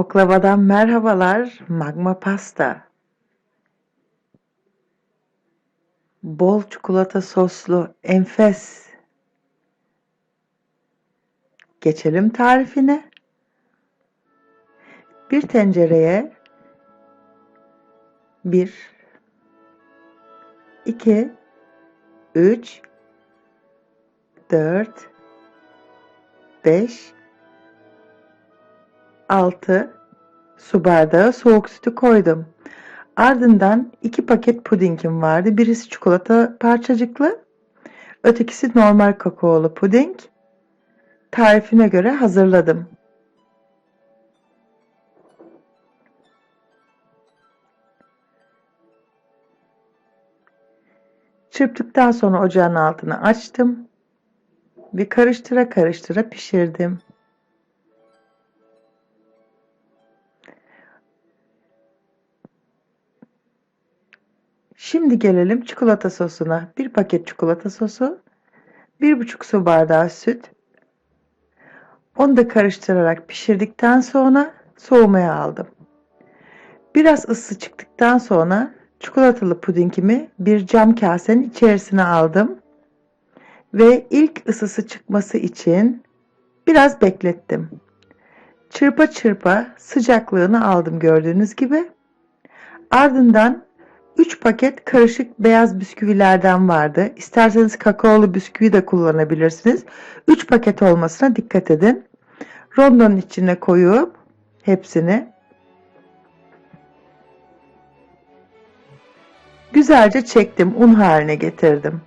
Oklava'dan merhabalar. Magma pasta. Bol çikolata soslu enfes. Geçelim tarifine. Bir tencereye 1 2 3 4 5 6 su bardağı soğuk sütü koydum. Ardından iki paket pudingim vardı. Birisi çikolata parçacıklı, ötekisi normal kakaolu puding. Tarifine göre hazırladım. Çırptıktan sonra ocağın altını açtım ve karıştıra karıştıra pişirdim. Şimdi gelelim çikolata sosuna. Bir paket çikolata sosu, bir buçuk su bardağı süt. Onu da karıştırarak pişirdikten sonra soğumaya aldım. Biraz ısı çıktıktan sonra çikolatalı pudingimi bir cam kasenin içerisine aldım. Ve ilk ısısı çıkması için biraz beklettim. Çırpa çırpa sıcaklığını aldım gördüğünüz gibi. Ardından 3 paket karışık beyaz bisküvilerden vardı. İsterseniz kakaolu bisküvi de kullanabilirsiniz. 3 paket olmasına dikkat edin. Rondonun içine koyup hepsini güzelce çektim. Un haline getirdim.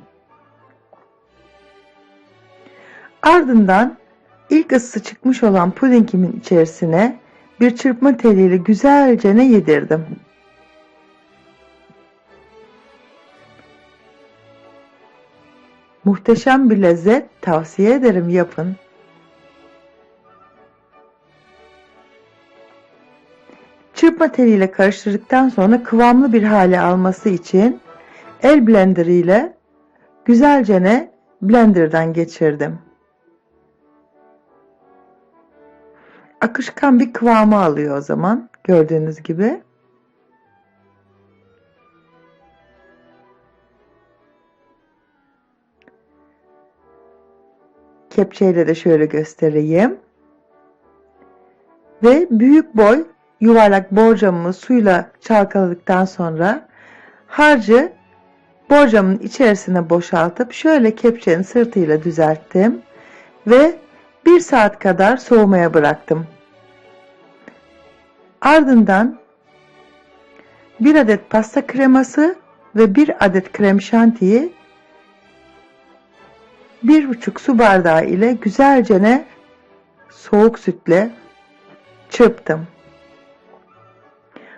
Ardından ilk ısısı çıkmış olan pudingimin içerisine bir çırpma teliyle güzelce ne yedirdim. Muhteşem bir lezzet tavsiye ederim yapın. Çırpma teliyle karıştırdıktan sonra kıvamlı bir hale alması için el blender ile güzelce ne blenderdan geçirdim. Akışkan bir kıvamı alıyor o zaman gördüğünüz gibi. Kepçeyle de şöyle göstereyim. Ve büyük boy yuvarlak borcamımı suyla çalkaladıktan sonra harcı borcamın içerisine boşaltıp şöyle kepçenin sırtıyla düzelttim ve bir saat kadar soğumaya bıraktım. Ardından bir adet pasta kreması ve bir adet krem şantiyi bir buçuk su bardağı ile güzelce soğuk sütle çırptım.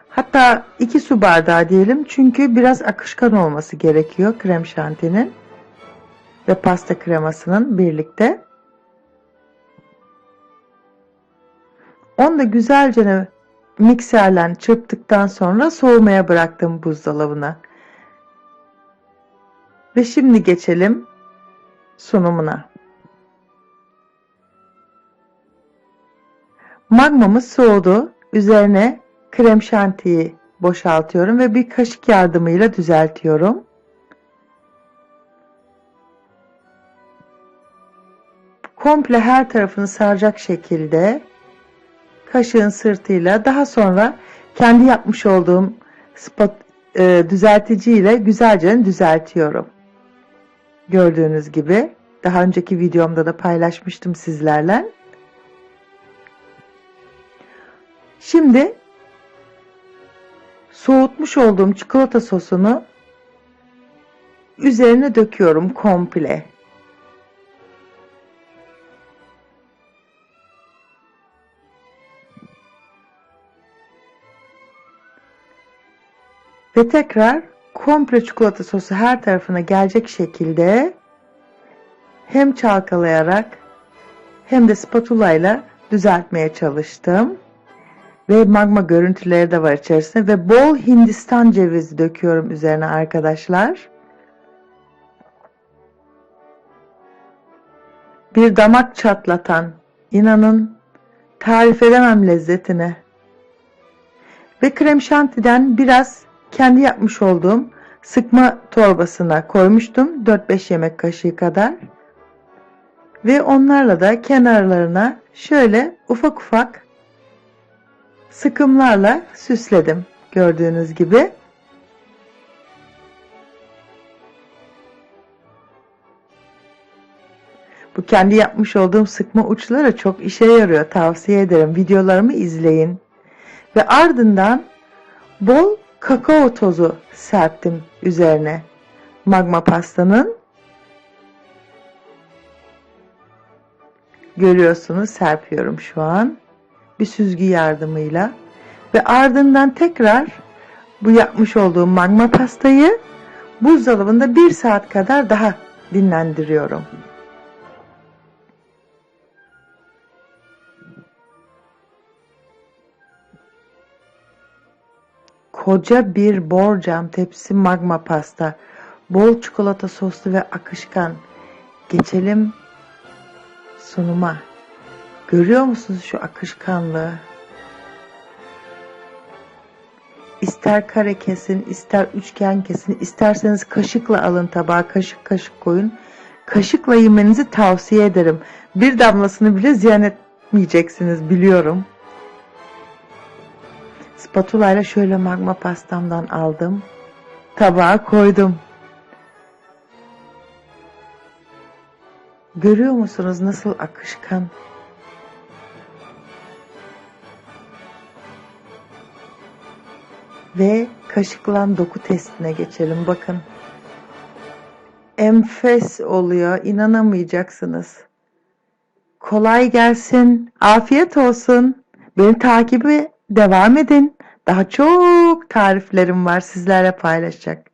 Hatta iki su bardağı diyelim çünkü biraz akışkan olması gerekiyor krem şantinin ve pasta kremasının birlikte. Onu da güzelce mikserle çırptıktan sonra soğumaya bıraktım buzdolabına. Ve şimdi geçelim sunumuna. Magmamız soğudu. Üzerine krem şantiyi boşaltıyorum ve bir kaşık yardımıyla düzeltiyorum. Komple her tarafını saracak şekilde kaşığın sırtıyla daha sonra kendi yapmış olduğum spot e, düzeltici ile güzelce düzeltiyorum. Gördüğünüz gibi daha önceki videomda da paylaşmıştım sizlerle. Şimdi soğutmuş olduğum çikolata sosunu üzerine döküyorum komple. Ve tekrar komple çikolata sosu her tarafına gelecek şekilde hem çalkalayarak hem de spatula ile düzeltmeye çalıştım. Ve magma görüntüleri de var içerisinde ve bol hindistan cevizi döküyorum üzerine arkadaşlar. Bir damak çatlatan, inanın tarif edemem lezzetini. Ve krem şantiden biraz kendi yapmış olduğum sıkma torbasına koymuştum. 4-5 yemek kaşığı kadar. Ve onlarla da kenarlarına şöyle ufak ufak sıkımlarla süsledim. Gördüğünüz gibi. Bu kendi yapmış olduğum sıkma uçları çok işe yarıyor. Tavsiye ederim. Videolarımı izleyin. Ve ardından bol kakao tozu serptim üzerine magma pastanın. Görüyorsunuz serpiyorum şu an. Bir süzgü yardımıyla. Ve ardından tekrar bu yapmış olduğum magma pastayı buzdolabında bir saat kadar daha dinlendiriyorum. Koca bir borcam tepsi magma pasta. Bol çikolata soslu ve akışkan. Geçelim sunuma. Görüyor musunuz şu akışkanlığı? İster kare kesin, ister üçgen kesin, isterseniz kaşıkla alın tabağa, kaşık kaşık koyun. Kaşıkla yemenizi tavsiye ederim. Bir damlasını bile ziyan etmeyeceksiniz biliyorum. Spatula ile şöyle magma pastamdan aldım. Tabağa koydum. Görüyor musunuz nasıl akışkan? Ve kaşıkla doku testine geçelim. Bakın. Enfes oluyor. İnanamayacaksınız. Kolay gelsin. Afiyet olsun. Beni takibi devam edin. Daha çok tariflerim var sizlerle paylaşacak.